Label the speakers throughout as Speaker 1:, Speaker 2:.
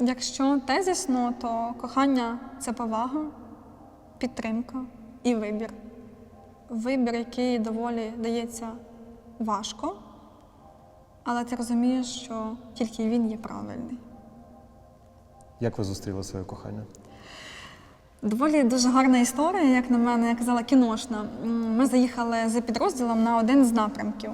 Speaker 1: Якщо тезісно, то кохання це повага, підтримка і вибір. Вибір, який доволі дається важко, але ти розумієш, що тільки він є правильний.
Speaker 2: Як ви зустріли своє кохання?
Speaker 1: Доволі дуже гарна історія, як на мене, я казала, кіношна. Ми заїхали за підрозділом на один з напрямків.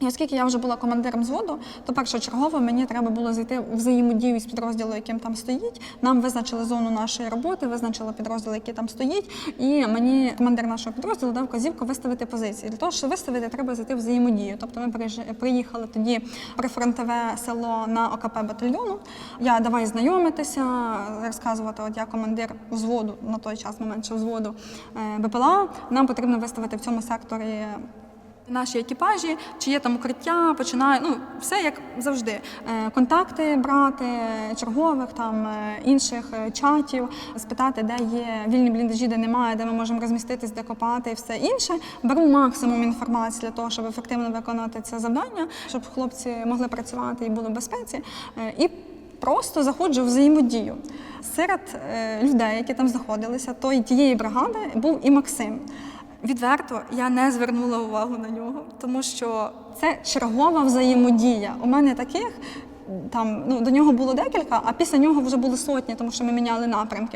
Speaker 1: І оскільки я вже була командиром зводу, то першочергово мені треба було зайти в взаємодію з підрозділом, яким там стоїть. Нам визначили зону нашої роботи, визначили підрозділ, який там стоїть. І мені командир нашого підрозділу дав вказівку виставити позиції. Для того, щоб виставити, треба зайти в взаємодію. Тобто ми приїхали тоді прифронтове село на ОКП батальйону. Я давай знайомитися, розказувати, от я командир взводу на той час, момент ще взводу е, БПЛА. Нам потрібно виставити в цьому секторі Наші екіпажі, чи є там укриття, починає, ну все як завжди. Е, Контакти брати чергових, там е, інших е, чатів, спитати, де є вільні бліндажі, де немає, де ми можемо розміститись, де копати і все інше. Беру максимум інформації для того, щоб ефективно виконати це завдання, щоб хлопці могли працювати і були в безпеці. Е, І просто заходжу в взаємодію. Серед е, людей, які там знаходилися, то тієї бригади був і Максим. Відверто я не звернула увагу на нього, тому що це чергова взаємодія. У мене таких там ну до нього було декілька, а після нього вже були сотні, тому що ми міняли напрямки.